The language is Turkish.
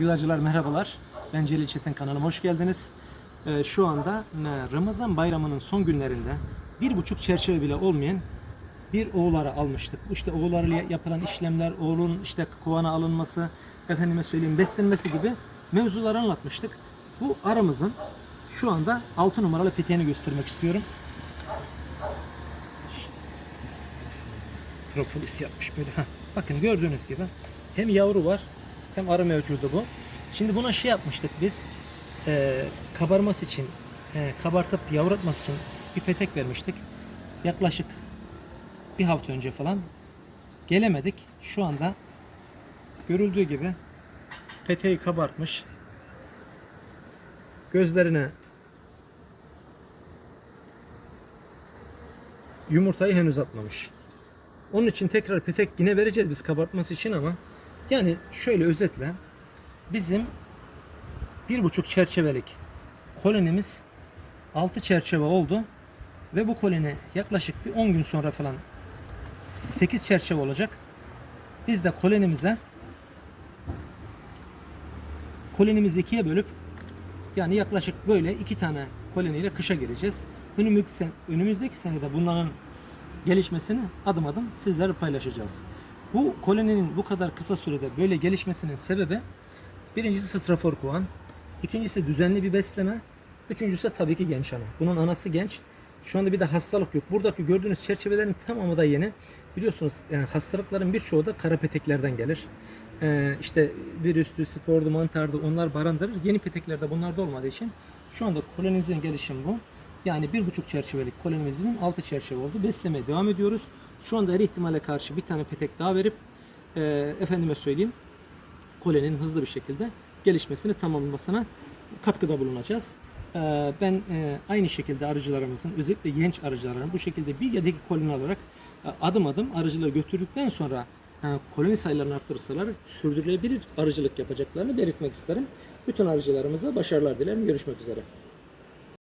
Gülerciler merhabalar. Ben Celil Çetin kanalıma hoş geldiniz. Ee, şu anda e, Ramazan bayramının son günlerinde bir buçuk çerçeve bile olmayan bir oğuları almıştık. İşte oğularla yapılan işlemler, oğlun işte kovana alınması, efendime söyleyeyim beslenmesi gibi mevzuları anlatmıştık. Bu aramızın şu anda 6 numaralı peteğini göstermek istiyorum. propolis yapmış böyle. Bakın gördüğünüz gibi hem yavru var hem arı mevcudu bu. Şimdi buna şey yapmıştık biz e, kabarması için e, kabartıp yavratması için bir petek vermiştik. Yaklaşık bir hafta önce falan gelemedik. Şu anda görüldüğü gibi peteği kabartmış. Gözlerine yumurtayı henüz atmamış. Onun için tekrar petek yine vereceğiz biz kabartması için ama yani şöyle özetle bizim bir buçuk çerçevelik kolonimiz altı çerçeve oldu ve bu koloni yaklaşık bir 10 gün sonra falan 8 çerçeve olacak. Biz de kolonimize kolonimizi ikiye bölüp yani yaklaşık böyle iki tane koloniyle kışa gireceğiz. Önümüzdeki, önümüzdeki senede bunların gelişmesini adım adım sizlerle paylaşacağız. Bu koloninin bu kadar kısa sürede böyle gelişmesinin sebebi birincisi strafor kovan, ikincisi düzenli bir besleme, üçüncüsü tabii ki genç ana. Bunun anası genç. Şu anda bir de hastalık yok. Buradaki gördüğünüz çerçevelerin tamamı da yeni. Biliyorsunuz yani hastalıkların birçoğu da kara peteklerden gelir. Ee, işte virüstü, spordu, mantardı onlar barındırır. Yeni peteklerde bunlar da olmadığı için şu anda kolonimizin gelişimi bu. Yani bir buçuk çerçevelik kolonimiz bizim altı çerçeve oldu. Beslemeye devam ediyoruz. Şu anda her ihtimale karşı bir tane petek daha verip e, efendime söyleyeyim koloninin hızlı bir şekilde gelişmesini tamamlamasına katkıda bulunacağız. E, ben e, aynı şekilde arıcılarımızın özellikle genç arıcıların bu şekilde bir iki koloni alarak e, adım adım arıcılığı götürdükten sonra e, koloni sayılarını arttırırsalar sürdürülebilir arıcılık yapacaklarını belirtmek isterim. Bütün arıcılarımıza başarılar dilerim. Görüşmek üzere.